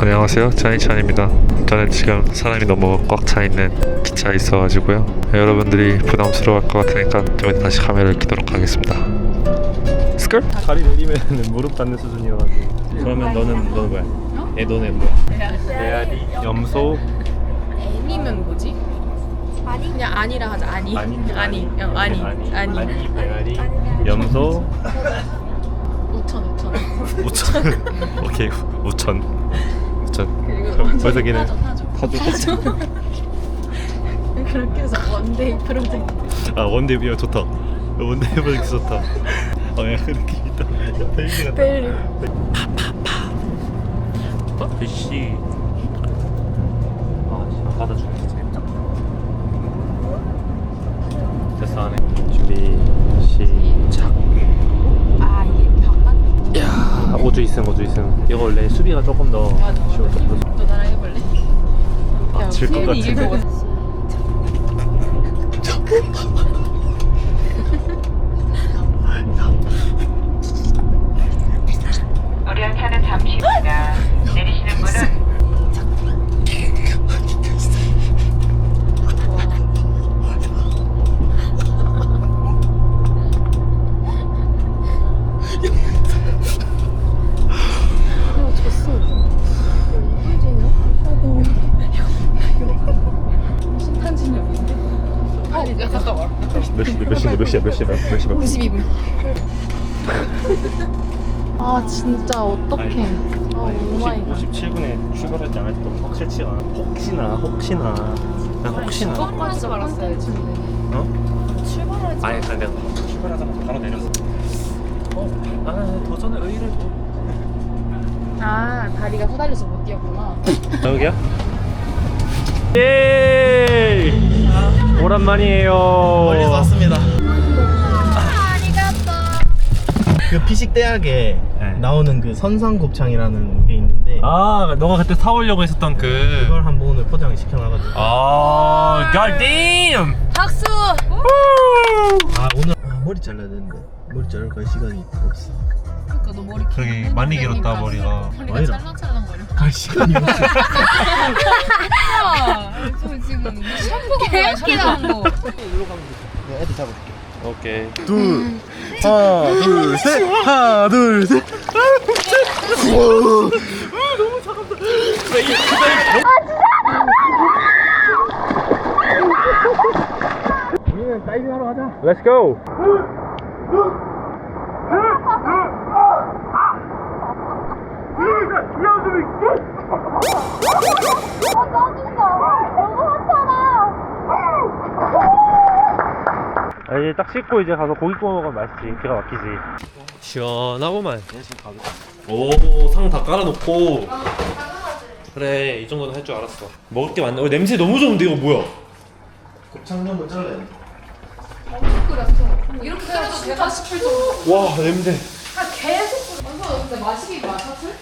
안녕하세요. 차이찬입니다. 저는 지금 사람이 너무 꽉 차 있는 기차에 있어가지고요. 여러분들이 부담스러워할 것 같으니까 좀 이따 다시 카메라를 켜도록 하겠습니다. 스컬? 다리 내리면 무릎 닿는 수준이어가지고. 그러면 너는 너는 뭐야? 얘 너네 뭐야? 메아리 염소. 아니면 뭐지? 아니. 그냥 아니라 하자. 아니. 아니. 아니. 어, 아니. 아니. 아니. 메아리 염소. 우천 우천. 우천. 오케이. 우천 우천 그리고 그럼 벌써 걔는 타조 타조 타조 그렇게 해서 원데이 프로젝트. 아 원데이 비어 좋다. 원데이 프로젝트 좋다. 어야 그렇게 있다. 야 벨리 같다. 벨리. 어? 글씨. 아 받아주네 됐어 안해. 준비 시작. 아 야. 오주 있음 오주 있음 이거 원래 수비가 조금 더 맞아 쉬워 좀 더. 너 나랑 해볼래? 아, 질것 것 같은데. 같 아. 우리 한차는 잠시 후입니다. 내리시는 분은 아 졌어 이거지냐? 아 너무 심판진이 없는데? 아 갔다 와 몇 시인데 몇 시인데 몇 시야 몇 시야 몇 시야 52분 아 진짜 어떡해 아 오마이갓 57분에 출발하지 확실치 않아 혹시나 혹시나 난 혹시나 출발하지 말았어야지 어? 출발하지 아니 아니 내가 출발하자마자 바로 내렸어 어? 아 도전의 의의를 아 다리가 후달려서 못 뛰었구나 여기야? 예 오랜만이에요 멀리서 왔습니다. 그 피식 대학에 네. 나오는 그 선상곱창이라는 게 있는데 아 너가 그때 사오려고 했었던 그 그걸 한번 오늘 포장을 시켜놔가지고 아, god damn! 박수 아 오늘 아, 머리 잘라야 되는데 머리 자를 갈 시간이 없어. 그러니까 너 머리 저기 많이 길었다, 머리가. 머리가 아니라. 찰랑찰랑거려 갈 시간이 없어. 저 지금 개웃기다 거 내가 애들 잡아줄게. 오케이 둘, 하나, 둘, 셋, 하나, 둘, 셋. 우리는 다이빙 하러 가자. Let's go! 아, 이제 딱 씻고 이제 가서 고기 구워 먹으면 맛있지. 기가 막히지. 시원하고만. 오, 상 다 깔아놓고. 그래, 이 정도는 할 줄 알았어. 먹을 게 많네. 어, 냄새 너무 좋은데 이거 뭐야? 곱창 한번 잘라야 돼. 이렇게 끓여도 되나 싶을 정도 와, 냄새. 계속 완전 근데 마시기 마셨을?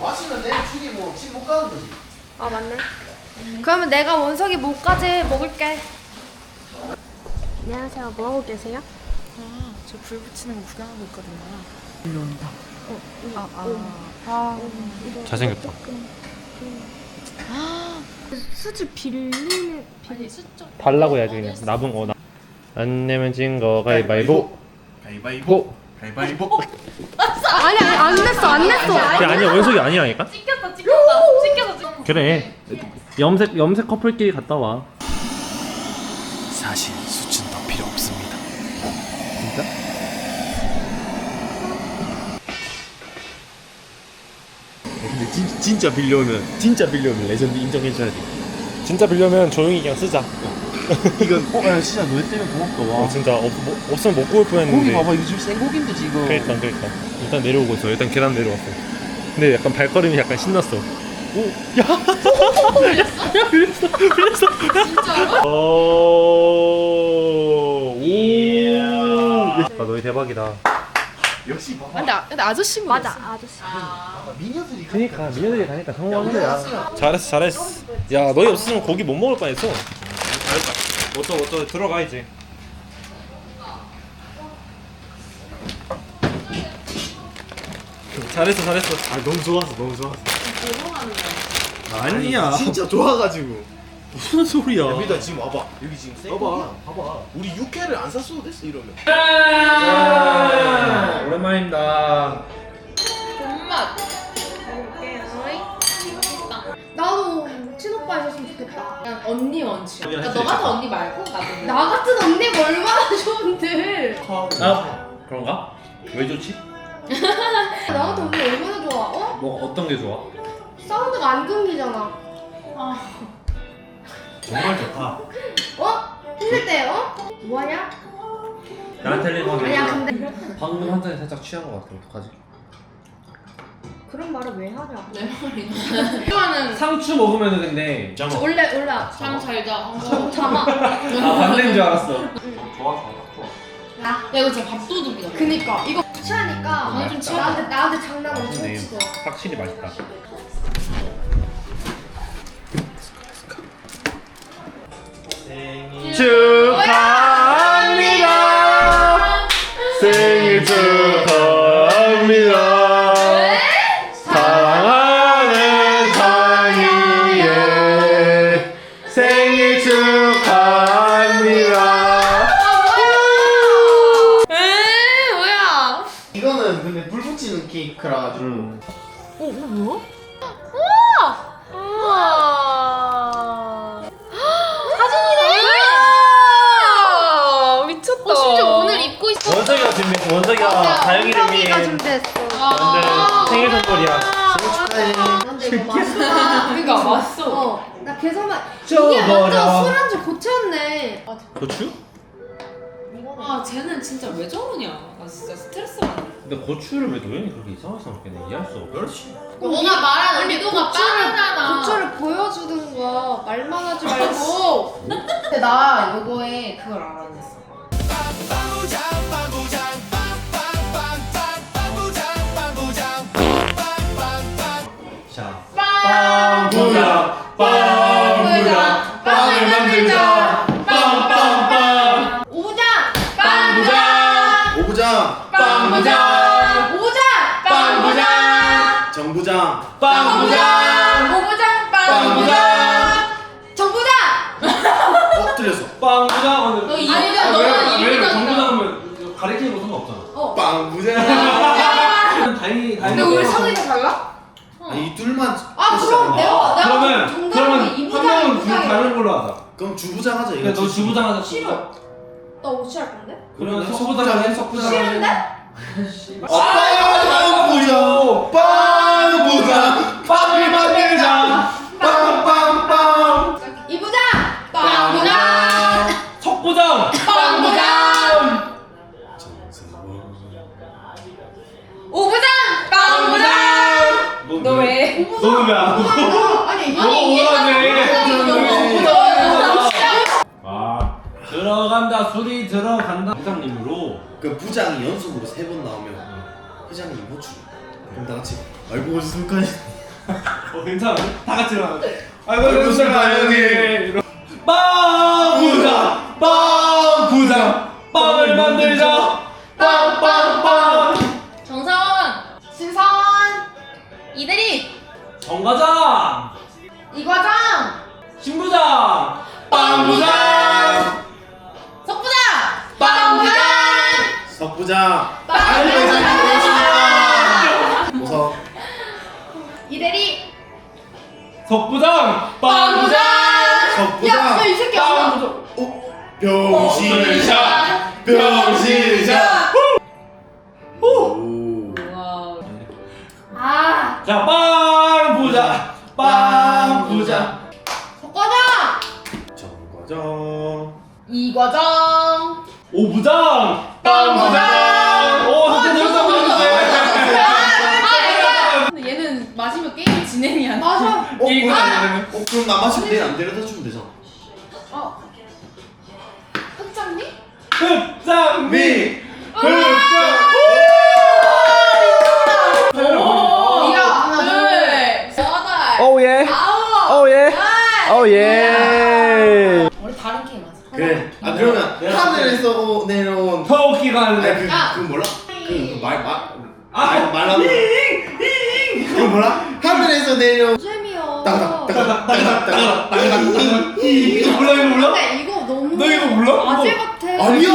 맛있는데 죽이 뭐 집못 가는 거지. 아 맞네. 그러면 내가 원석이 뭐까지 먹을게. 안녕하세요. 뭐 하고 계세요? 아 저 불 붙이는 거 구경하고 있거든요 일로 온다 어? 아아 잘생겼다. 수주 빌리는 아니 수적 달라고 해야지 그냥. 나붕 어 나. 안 내면 진 거 가위바위보. 가위바위보. 가위바위보. 아니 아니 안 냈어 안 냈어. 야, 아니야 원석이 아니라니까? 찍혔다 찍혔다 찍혀서 찍혔다 그래. 염색 염색 커플끼리 갔다 와. 사실 수준 더 필요 없습니다. 진짜? 근데 진, 진짜 빌려오면 진짜 빌려오면 레전드 인정해줘야 돼. 진짜 빌려면 조용히 그냥 쓰자. 이건 어, 야 진짜 너 때문에 고맙다 와. 어, 진짜 없, 뭐, 없으면 못 구울 고기 뻔했는데. 봐봐 이거 지금 생고기인데 지금. 그러니까 그러니까 일단 내려오고 있어. 일단 계단 내려왔어. 근데 약간 발걸음이 약간 신났어. 오, 야, 야, 야, 빌렸어, 빌렸어. 진짜로? 오, 오. 아, 너희 대박이다. 역시 봐봐. 근데, 아- 근데 아저씨 맞아 아저씨. 미녀들이 그니까 미녀들이 가니까 성공한 거야. 잘했어, 잘했어. 야, 너희 없으면 고기 못 먹을 뻔했어. 잘했다. 어쩌 어쩌 들어가 이제. 잘했어 잘했어 아 너무 좋았어 너무 좋았어 아니야 진짜 좋아가지고 무슨 소리야 여기다 지금 와봐 여기 지금 봐봐 봐봐 우리 육회를 안 샀어도 됐어 이러면 오랜만입니다 존맛. 나도 친오빠 있었으면 좋겠다. 그냥 언니 원치. 그러니까 너 같은. 언니 말고 나도. 나 같은 언니가 얼마나 좋은데. 아 그런가? 왜 좋지? 나 같은 언니 얼마나 좋아. 어? 뭐 어떤 게 좋아? 사운드가 안 끊기잖아. 정말 좋다 어? 힘들 때 어? 뭐하냐? 나한테 릴건 아니야 근데 방금 한 잔에 살짝 취한 것 같아 어떡하지? 그런 말을 왜 하냐? 내 말이. 이거는 상추 먹으면은 근데 원래 원래 잠잘 자. 저 잠아. 아 반대인 줄 알았어 좋아 좋아 좋아 야 이거 진짜 밥도둑이다. 그니까 이거 취하니까 좀 취하다. 나한테 나한테 장난 엄청 네, 치죠. 확실히 맛있다 입고 있어. 원석이가 준비 원석이가 다영이를 위해 가 준비했어. 만든 생일 선물이야 축하해 근데 이거. 그러니까 맛있어. 어, 나 계산만 쪄 이게. 완전 술안주 고쳤네. 고추? 아 쟤는 진짜 왜 저러냐. 나 진짜 스트레스 받네. 근데 고추를 왜 노현이 그렇게 이상하게 생각했네 이해할 수 없어 그렇지 너가 말하는 의도가 빠르잖아. 고추를 보여주든가 말만 하지 말고. 근데 나 요거에 그걸 알아냈어. 그럼 주부장 하자 이거 그래 너 주부장 하자 싫어. 나 옷이 할 건데? 그러면 그러면 석부장 해 석부장 싫은데? 빵부장 빵부장 빵을 만들자 빵빵빵 이부장! 빵부장. 석부장 빵부장. 오부장! 너 왜? 너는 왜안 먹어? 아니 아니 얘가 아 들어간다 술이 들어간다 회장님으로 그 부장이 연속으로 세 번 나오면 회장님 호출 그럼 다 같이 알고 오셨습니까? 어 괜찮아 다 같이 일어나 아이고 아이고, 괜찮아, 형님. 빵부장 빵 부장 빵을 만들자 빵빵빵 정사원. 신선! 이대리. 정과장 이과장! 신부장 석부장 알겠습니다 보석 이대리! 석부장 빵부장. 석부장 야! 야이 새끼 안 와! 어? 병신샷 병신샷 오 와. 아! 자 빵부장 빵부장 석과장! 이과장! 오부장 빵부장 오 한테 여기서 보여주세요 근데 얘는 마시면 게임 진행이 안 돼. 맞아! 어? 이거 어? 아니야 어 그럼 나 마시면 내일 안 데려다 주면 되잖아 어. 흑장미? 흑장미 하나 둘 여덟. 오 예 아홉 오 예 열 오예 우리 다른 게임 하자. 그래 아 그러면 하늘에서 내려온 터키가 아니 하는데 그, 야. 그 몰라? 그말말 아, 말하는 뭐라? 하늘에서 내려. 잼이요. 따가 따가닥. 이거 몰라 이거 몰라? 근데 이거 너무. 너 이거 몰라? 아재 같아. 아니야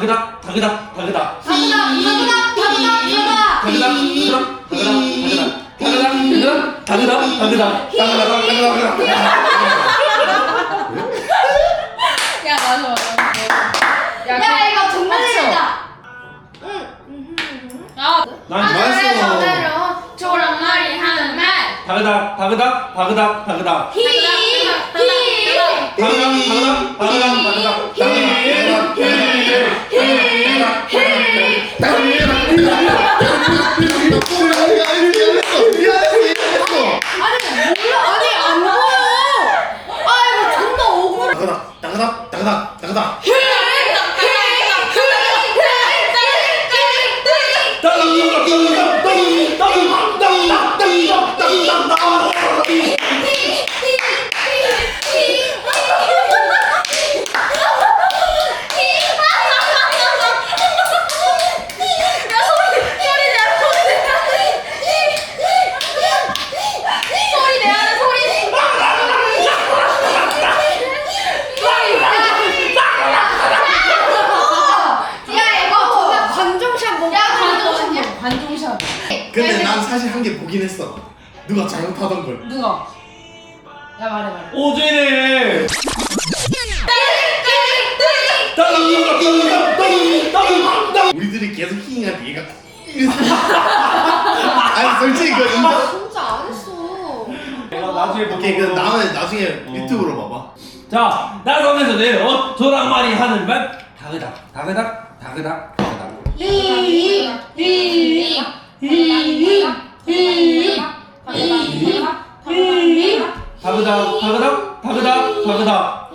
다그닥 다그닥 다그닥 다그닥 다그닥 다그닥 다그닥 다그닥. 다그닥 다그닥 다그닥 다그닥 다그닥 다그닥 따가닥 따가닥 따가닥. 야 맞아 맞아. 야 이거 정말 맞죠? 재밌다. 응. 아난 맛있어. 내려 조랑말이 히. 히. 아니 몰라 아니 안 보여. 아 이거 존나 억울해. 따가닥 따가닥 따가닥 따가닥. 소리 내야 돼 소리. 야 이거 정말 관종샷 뭐? 야 관종샷. 관종샷. 근데 난 사실 한 개 보긴 했어. 누가 잘못하던 걸. 누가? 야 말해 말해. 오진해 우리들이 계속 때 얘가 이랬어. 아니 솔직히 그 인정. 진짜 안 했어. 내가 나중에 오케이 그 다음에 나중에 유튜브로 봐봐. 자 나성에서 내려온 조랑말이 하는 말 다그닥 다그닥 다그닥 다그닥 다그닥 다그닥 다그닥 다그닥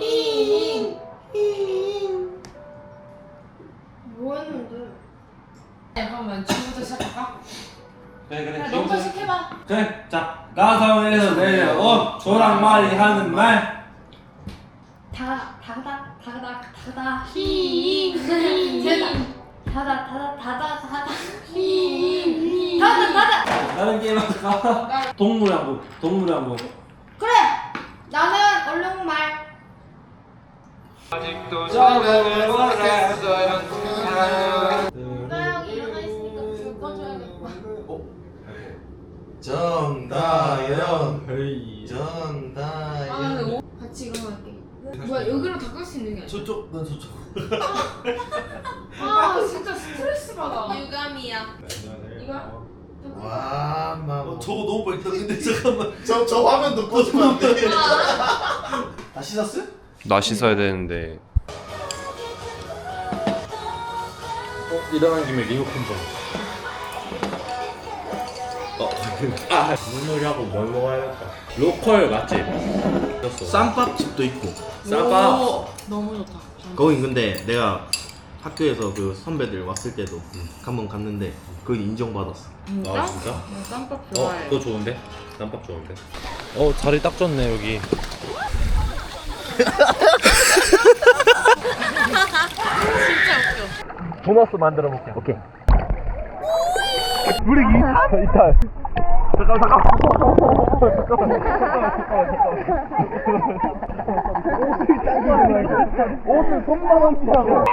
뭐 했는데? 그러면 지금부터 시작할까? 그래 그래 야 너부터 시작해봐. 그래 자 나성에서 내려온 조랑말이 하는 말 다 다다 다다 다다 히 다다 다다 다다 다다 다다 히 다다 다다 다른 게임 할까? 동물 한번 동물 한번 그래 나는 얼룩말 나 여기 일어나 있으니까 불 꺼줘야겠다 정다연. 아 정다연. 근데 오... 같이 일어날게. 뭐야 여기로 다 끌 수 있는 게 아니야? 저쪽 난 저쪽. 아 진짜 스트레스 받아. 유감이야 이거 와, 마. 어, 저거 너무 빨리 떴는데 잠깐만 저, 저 화면도 꺼지면 안 돼. 다 씻었어? 나 씻어야 되는데 어, 일어난 김에 리모컨 좀 어, 아, 물놀이하고 뭘 먹어야겠다. 로컬 맛집 쌈밥집도 있고. 쌈밥 오, 너무 좋다. 거긴 근데 내가 학교에서 그 선배들 왔을 때도 한번 갔는데 거기 인정받았어. 아 진짜? 나 쌈밥 어 좋아해. 그거 좋은데? 쌈밥 좋은데 어 자리 딱 좋네 여기 도너스 만들어 볼게 오케이 브레이크 이탈 잠깐 잠깐 옷을 손만 얹자고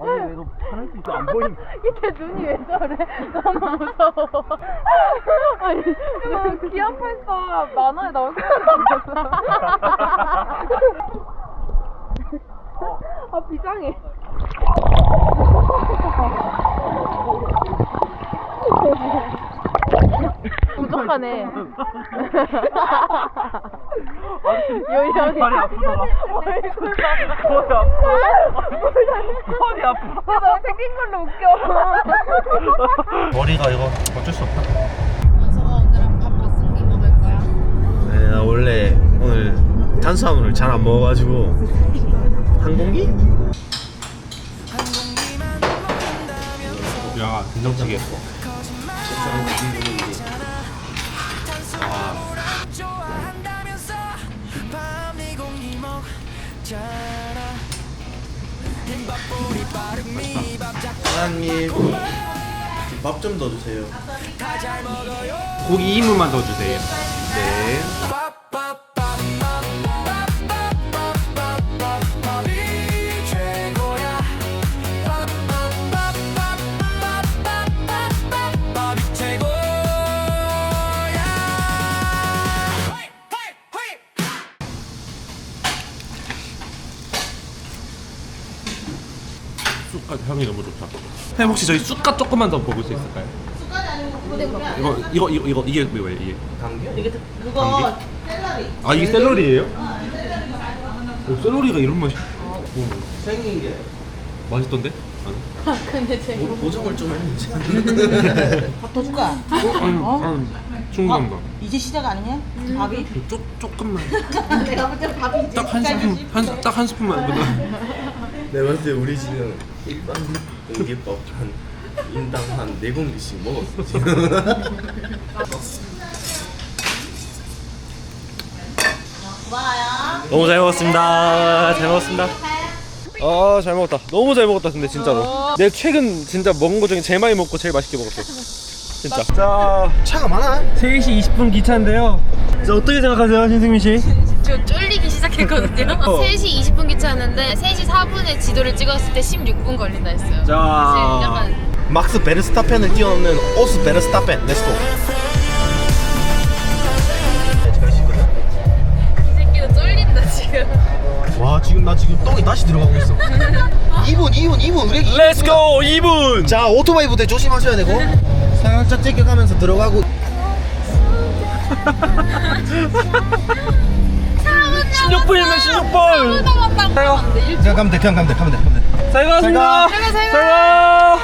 아니 내가 화낼 수 있어 안 보임 이게 눈이 왜 저래? 너무 무서워. 아니, 너 기아팔사 만화에 나올 것 같아. 아, 비장해. 부족 하네. 아프더라. 얼굴 봐. 거의 아프다. 허리 아파. 너 생긴 걸로 웃겨. 머리가 이거 어쩔 수 없다. 원서가 오늘은 밥 맛있게 먹을 거야. 네, 나 원래 오늘 탄수화물을 잘 안 먹어가지고 한 공기? 야, 된장찌개. 사장님 밥 좀 더 주세요. 고기 2인분만 더 주세요. 네. 햄 혹시 저희 쑥갓 조금만 더 먹을 수 있을까요? 쑥갓이 아니고 이거 이거 이거 이거 이게 뭐예요 이게? 그거 샐러리. 아 이게 샐러리예요? 오, 샐러리가 이런 맛이. 오, 생긴 게 맛있던데? 근데 제 보정을 좀 했는지. 더 줄까? 음, 충분한 거. 이제 시작 아니냐? 밥이? 조, 조금만. 내가 볼 때 밥이 이제 딱한 스푼 한 딱 한 스푼만. 보다. 내가 봤을 때 우리 지금 일반 공깃밥 한 인당 한 네 공기씩 먹었어 지금. 너무 잘 먹었습니다. 잘 먹었습니다. 아, 잘 먹었다. 너무 잘 먹었다, 근데 진짜로. 내 최근 진짜 먹은 거 중에 제일 많이 먹고 제일 맛있게 먹었어. 진짜. 자, 차가 많아? 3시 20분 기차인데요. 자, 어떻게 생각하세요, 신승민 씨? 지금 쫄리기 시작했거든요. 어. 3시 20분 기차였는데 3시 4분에 지도를 찍었을 때 16분 걸린다 했어요. 자, 약간 막스 베르스타펜을 뛰어넘는 오스 베르스타펜. 렛츠고. 이 새끼도 쫄린다 지금. 와 지금 나 지금 똥이 다시 들어가고 있어. 2분 2분 2분 의뢰기. 렛츠고 2분. 자 오토바이 부대 조심하셔야 되고 상하차 째껴가면서 들어가고 16분이면 16분. 그냥 가면 돼 그냥 가면 돼 가면 돼 가면 돼. 잘 가습니다. 잘 가.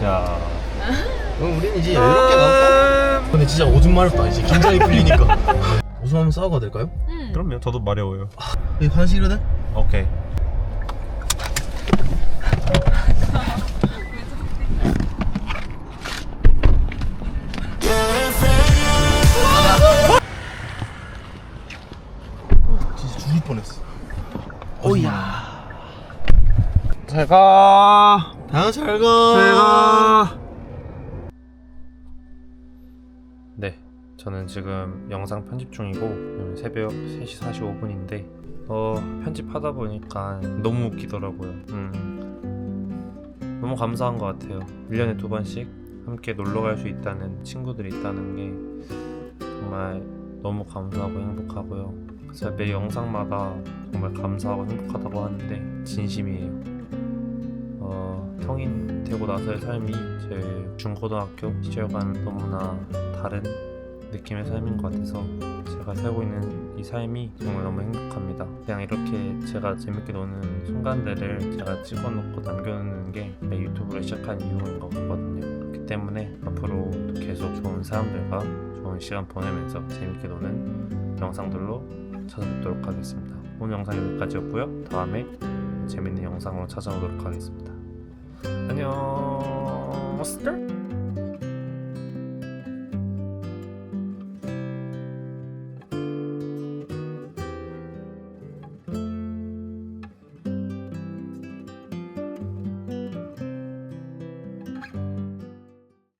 자. 그럼 우리는 이제 여유롭게 나올까? 근데 진짜 오줌 마렵다 이제 긴장이 풀리니까. 오줌 한번 싸고 가야 될까요? 그럼요. 저도 마려워요. 여기 화장실이거든? 오케이. 가. 다음 잘 가. 잘 가. 네, 저는 지금 영상 편집 중이고 새벽 3시 45분인데 어 편집하다 보니까 너무 웃기더라고요. 음, 너무 감사한 것 같아요. 1년에 두 번씩 함께 놀러 갈 수 있다는 친구들이 있다는 게 정말 너무 감사하고 행복하고요. 제가 매 영상마다 정말 감사하고 행복하다고 하는데 진심이에요. 어, 성인 되고 나서의 삶이 제 중고등학교 시절과는 너무나 다른 느낌의 삶인 것 같아서 제가 살고 있는 이 삶이 정말 너무 행복합니다. 그냥 이렇게 제가 재밌게 노는 순간들을 제가 찍어놓고 남겨놓는 게내 유튜브를 시작한 이유인 것 같거든요. 그렇기 때문에 앞으로도 계속 좋은 사람들과 좋은 시간 보내면서 재밌게 노는 영상들로 찾아뵙도록 하겠습니다. 오늘 영상 여기까지였고요. 다음에 재밌는 영상으로 찾아오도록 하겠습니다. 안녕 스터.